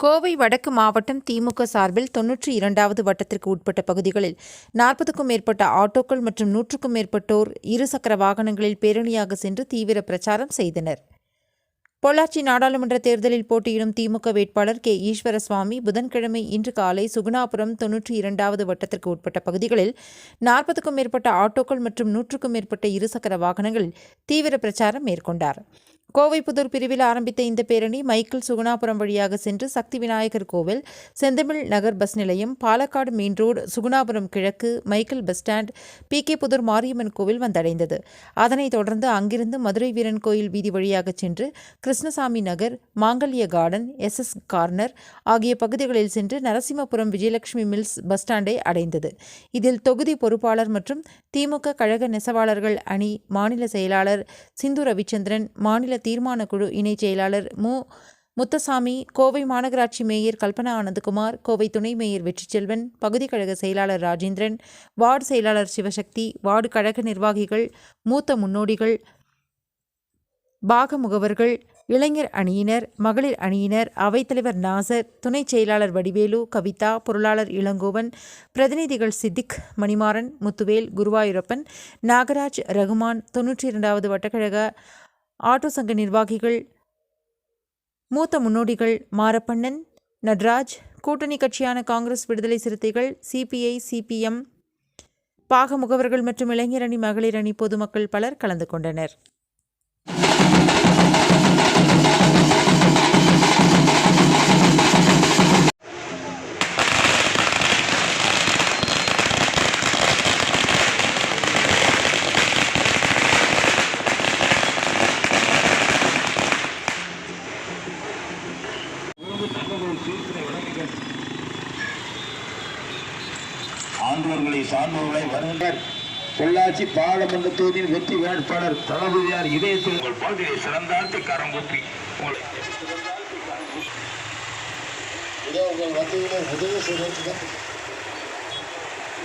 கோவை வடக்கு மாவட்டம் திமுக சார்பில் தொன்னூற்றி இரண்டாவது வட்டத்திற்கு உட்பட்ட பகுதிகளில் நாற்பதுக்கும் மேற்பட்ட ஆட்டோக்கள் மற்றும் நூற்றுக்கும் மேற்பட்டோர் இருசக்கர வாகனங்களில் பேரணியாக சென்று தீவிர பிரச்சாரம் செய்தனர். பொள்ளாச்சி நாடாளுமன்ற தேர்தலில் போட்டியிடும் திமுக வேட்பாளர் கே. ஈஸ்வரசுவாமி புதன்கிழமை இன்று காலை சுகுணாபுரம் தொன்னூற்றி இரண்டாவது வட்டத்திற்கு உட்பட்ட பகுதிகளில் நாற்பதுக்கும் மேற்பட்ட ஆட்டோக்கள் மற்றும் நூற்றுக்கும் மேற்பட்ட இருசக்கர வாகனங்களில் தீவிர பிரச்சாரம் மேற்கொண்டார். கோவைப்புதூர் பிரிவில் ஆரம்பித்த இந்த பேரணி மைக்கேல் சுகுணாபுரம் வழியாக சென்று சக்தி விநாயகர் கோவில் செந்தமிழ் நகர் பஸ் நிலையம் பாலக்காடு மெயின் ரோடு சுகுணாபுரம் கிழக்கு Michael bus stand P K Pudur Mariamman கோவில் வந்தடைந்தது. அதனைத் தொடர்ந்து அங்கிருந்து மதுரை வீரன் கோயில் வீதி வழியாக சென்று கிருஷ்ணசாமி நகர் மாங்கல்ய கார்டன் எஸ் எஸ் கார்னர் ஆகிய பகுதிகளில் சென்று நரசிம்மபுரம் விஜயலட்சுமி மில்ஸ் பஸ் ஸ்டாண்டை அடைந்தது. இதில் தொகுதி பொறுப்பாளர் மற்றும் திமுக கழக நெசவாளர்கள் அணி மாநில செயலாளர் சிந்து ரவிச்சந்திரன் மாநில தீர்மான குழு இணைச் செயலாளர் மு. முத்தசாமி கோவை மாநகராட்சி மேயர் கல்பனா ஆனந்தகுமார் கோவை துணை மேயர் வெற்றிச்செல்வன் பகுதி கழக செயலாளர் ராஜேந்திரன் வார்டு செயலாளர் சிவசக்தி வார்டு கழக நிர்வாகிகள் மூத்த முன்னோடிகள் பாக முகவர்கள் இளைஞர் அணியினர் மகளிர் அணியினர் அவைத்தலைவர் நாசர் துணைச் செயலாளர் வடிவேலு கவிதா பொருளாளர் இளங்கோவன் பிரதிநிதிகள் சித்திக் மணிமாறன் முத்துவேல் குருவாயூரப்பன் நாகராஜ் ரகுமான் தொன்னூற்றி இரண்டாவது வட்டக்கழக ஆட்டோ சங்க நிர்வாகிகள் மூத்த முன்னோடிகள் மாரப்பண்ணன் நட்ராஜ் கூட்டணி கட்சியான காங்கிரஸ் விடுதலை சிறுத்தைகள் சிபிஐ சிபிஎம் பாக முகவர்கள் மற்றும் இளைஞர் அணி மகளிர் அணி பொதுமக்கள் பலர் கலந்து கொண்டனர். ஆண்டவர்களை சார்ந்தவர்களை வருகின்றார் பொள்ளாச்சி பாராளுமன்ற தொகுதியின் வெற்றி வேட்பாளர் தளபதியார் இதயத்தில் உங்கள் பகுதியை சிறந்தாழ்த்தி கரம் கூப்பி இதோ உங்கள் மத்தியிலே உதவி செய்வதற்கு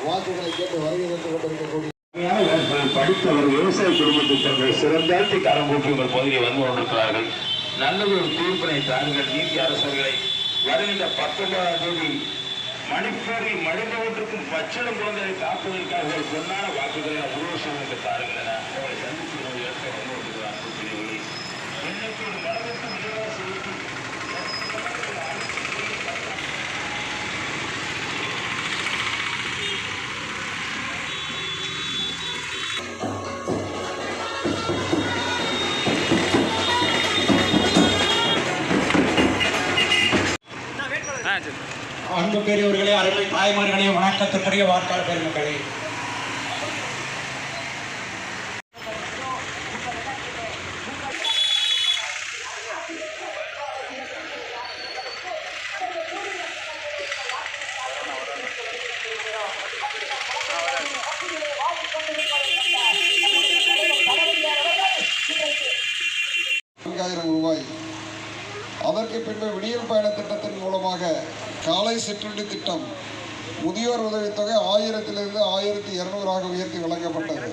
வாக்குகளை கேட்டு வருகை தந்து கொண்டிருக்கக்கூடிய உண்மையான வேட்பாளர் படித்தவர் விவசாய குடும்பத்தை தங்களை சிறந்தாழ்த்தி கரம் கூப்பி உங்கள் பகுதியை வந்து கொண்டிருக்கிறார்கள். நல்லது ஒரு தீர்ப்பினை தாருங்கள். நீதி அரசர்களை வருகின்ற பத்தொன்பதாம் தேதி மணிப்பூரில் மனிதவற்றுக்கும் பச்சிடம் குழந்தைகளை காப்பதற்காக ஒரு பொன்னான வாக்குகளை உருவசங்களுக்கு அன்பு பெரியவர்களே அருமை தாய்மார்களே வணக்கத்திற்குரிய வாக்காளர் பெருமக்களே. நான்காயிரம் ரூபாய். அதற்கு பின்பு விடியல் பயண திட்டத்தின் மூலமாக காலை சிற்றுண்டி திட்டம் முதியோர் உதவித்தொகை ஆயிரத்திலிருந்து ஆயிரத்தி இருநூறாக உயர்த்தி வழங்கப்பட்டது.